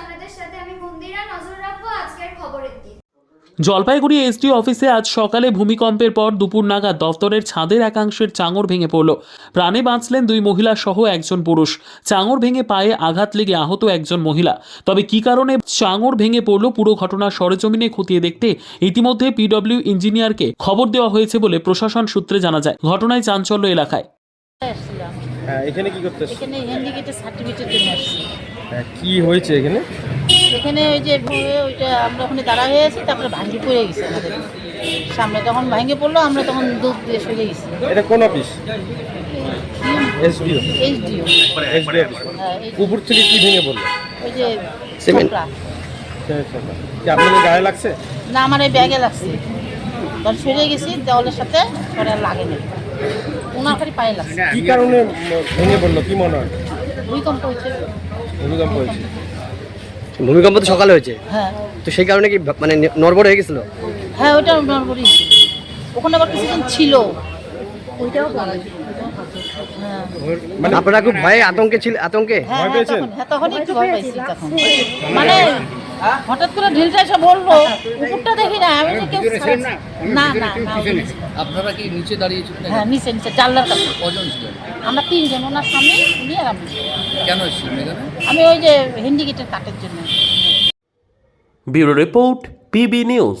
আপনাদের সাথে আমি মন্দিরা নজর রাখব আজকের খবরের দিক। জলপাইগুড়ি এসডি অফিসে আজ সকালে ভূমিকম্পের পর দুপুর নাগাদ দফতরের ছাদের একাংশের চাঙর ভেঙে পড়ল। প্রাণে বাঁচলেন দুই মহিলা সহ একজন পুরুষ। চাঙর ভেঙে পায়ে আঘাত লেগে আহত একজন মহিলা। তবে কী কারণে চাঙর ভেঙে পড়ল পুরো ঘটনা সরেজমিনে খতিয়ে দেখতে ইতিমধ্যে পিডব্লিউ ইঞ্জিনিয়ারকে খবর দেওয়া হয়েছে বলে প্রশাসন সূত্রে জানা যায়। ঘটনায় চাঞ্চল্য এলাকায়। এখানে কি করতে এখানে সার্টিফিকেটের জন্য আসছি কি হয়েছে এখানে? এখানে ওই যে ওইটা আমরা ওখানে দাঁড়া হয়ে আছি তারপরে ভাঙ্গি পড়ে গেছে আমাদের। সামনে তখন ভাঙ্গে পড়ল আমরা তখন দুধ দিয়ে সরে গেছি। এটা কোন অফিস? এসডিও। এইচডিও এসডিও হ্যাঁ উপর থেকে কি ভেঙে পড়ল? ওই যে সিমেন্ট। কি আপনাদের গায়ে লাগছে? না আমার এই ব্যাগে লাগছে। তখন সরে গেছি দেওয়ালের সাথে পরে আর লাগে ওনার খালি পায়ে লাগছে। কি কারণে ভেঙে পড়ল? কি মনে হয়? ভূমিকম্প হয়েছে। ভূমিকম্প হয়েছে। ভূমিকম্প তো সকালে হয়েছে? হ্যাঁ। তো সেই কারণে কি মানে নড়বড় হয়ে গেছিল? হ্যাঁ ওটা নড়বড়ই ওখানে আবার কিছুজন ছিল। ওইটাও হ্যাঁ। মানে আপনারা খুব ভয়ে আতঙ্কে ছিল আতঙ্কে? হ্যাঁ ভয় হ্যাঁ, পেয়েছেন? হ্যাঁ তখন একটু ভয় পাইছি তখন। মানে হঠাৎ করে ঢিলটা এসে বলল কুকুরটা দেখি না আমি না? না না। আপনারা কি নিচে দাঁড়িয়েছিলেন হ্যাঁ নিচে নিচে জানলার কাছে। কজন ছিলেন? আমরা তিনজন ওনার স্বামী উনি আর আমি। কেন এসেছিলেন এখানে? আমি ওই যে হিন্দি হ্যান্ডিকেটের কাটের জন্য। Bureau report PB news.